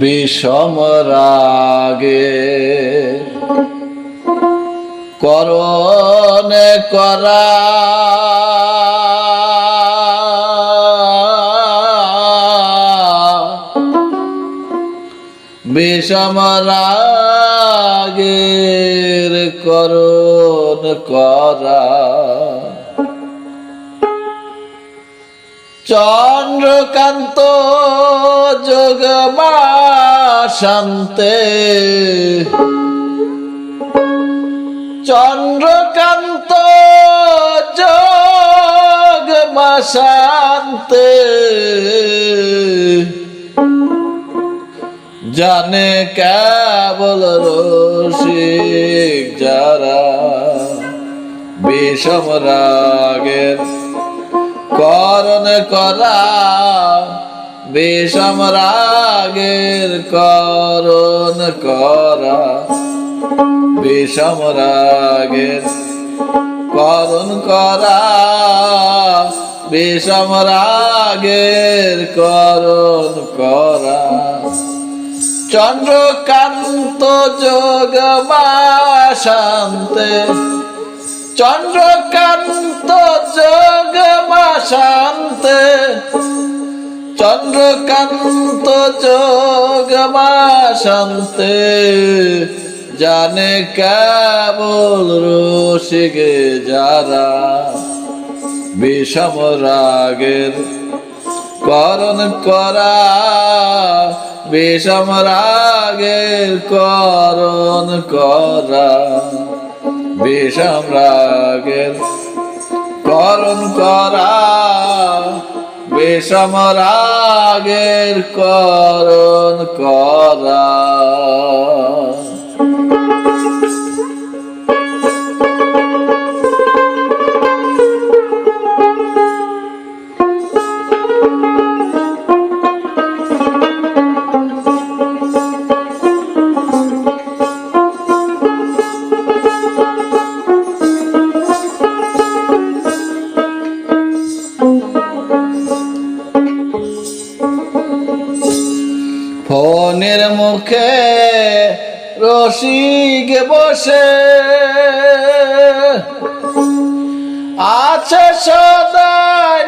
বিষম রাগে করনে করা বিষম রাগের করণ করা। চন্দ্রকান্ত যোগমা শান্তে চন্দ্রকান্ত যোগমা শান্তে জানে কেবল রসিক যারা বিষম রাগের করণ করা, বিষম রাগের করণ করা, বিষম রাগের করণ করা, বিষম রাগের করণ করা। চন্দ্রকান্ত যোগ শান্তে চন্দ্রকান্ত যোগ শান্তে চন্দ্রকান্ত যোগ শান্তে জানে কেবল রসিকে যারা বিষম রাগের করণ করা বিষম রাগের করণ করা। বিষম রাগের করণ করা। বিষম রাগের করণ করা। ফোনের মুখে রসিক বসে। আছে সদা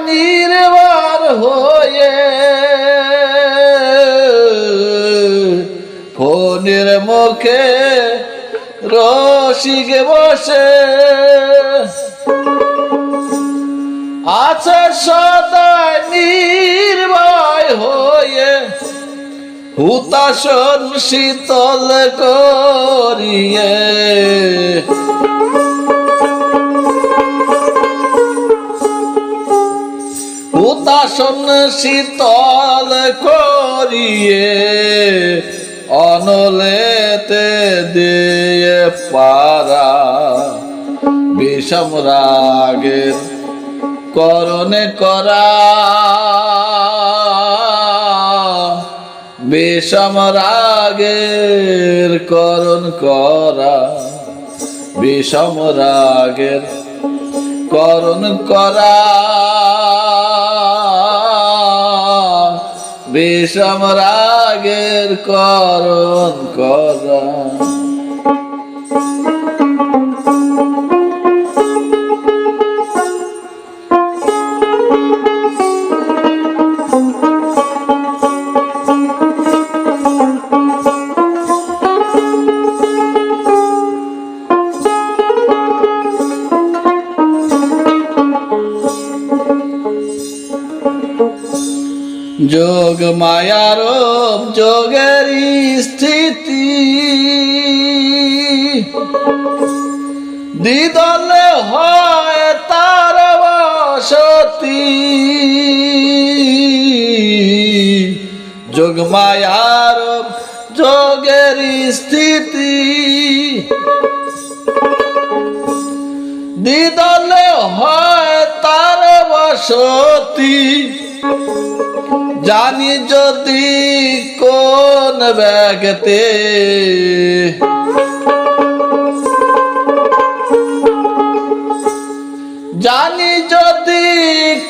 নির্বার হয়ে। ফোনের মুখে রসিক বসে। আছে সদা নির্ভয় হুতাশন শীতল করিয়ে। হুতাশন শীতল করিয়ে অনলেতে দিয়ে পারা বিষম রাগের করণে করা। বিষম রাগের করণ করা। বিষম রাগের করণ করা। বিষম রাগের করণ করা। যোগ মায়ার যোগের স্থিতি। দিদলে হয় তার বসতি। যোগ মায়ার যোগের স্থিতি। দিদলে হয় তার বসতি। জানি যদি কোন ব্যাগতে জানি যদি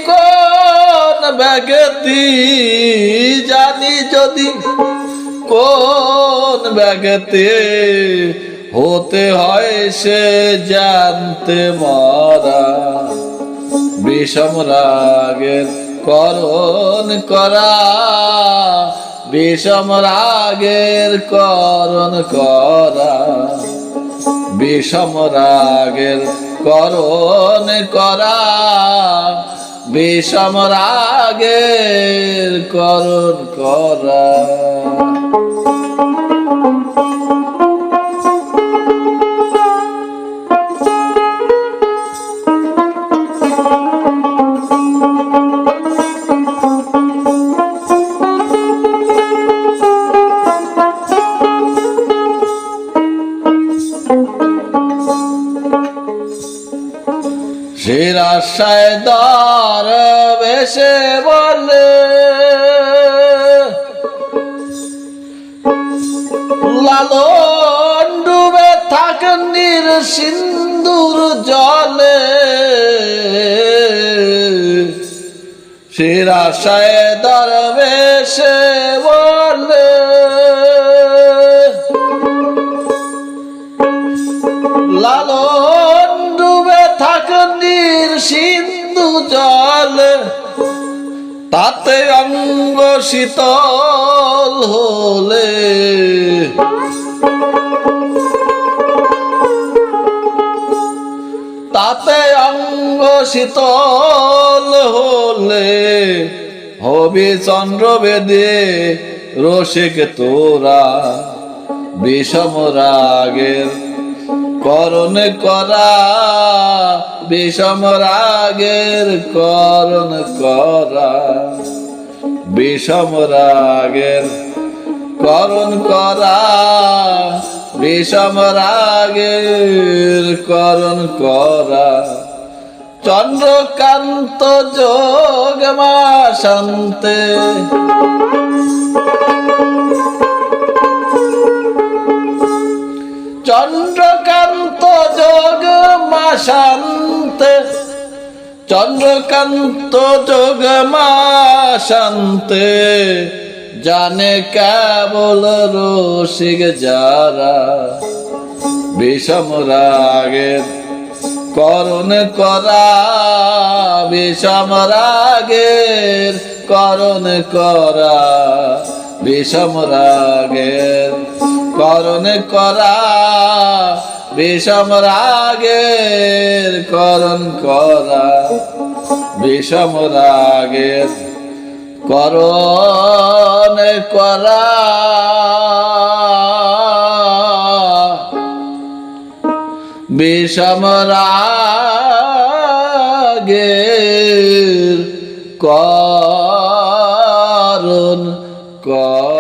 কোন ব্যাগতি জানি যদি কোন ব্যাগতে হতে হয় সে জানতে মরা বিষম রাগের করণ করা বিষম রাগের করণ করা বিষম রাগের করণ করা বিষম রাগের করণ করা। দর বেশে বলে। লালন ডুবে থাকনির সিন্দুর জলে। সে রাস্তায় দর বেশে বলে। লালন তাতে অঙ্গ শীতল হলে। তাতে অঙ্গ শীতল হলে। হবি চন্দ্র বেদে রসিক তোরা বিষম রাগের করণ করা, বিষম রাগের করণ করা। বিষম রাগের করণ করা, বিষম রাগের করণ করা। চন্দ্রকান্ত যোগ মা শান্তে চন্দ্রকান্ত যোগ মা শান্তে জানে কেবল রসিক যারা বিষম রাগের করণ করা, বিষম রাগের করণ করা, বিষম রাগের করণ করা বিষম রাগের করণ করা। বিষম রাগের করণ করা। বিষম রাগের করণ করা।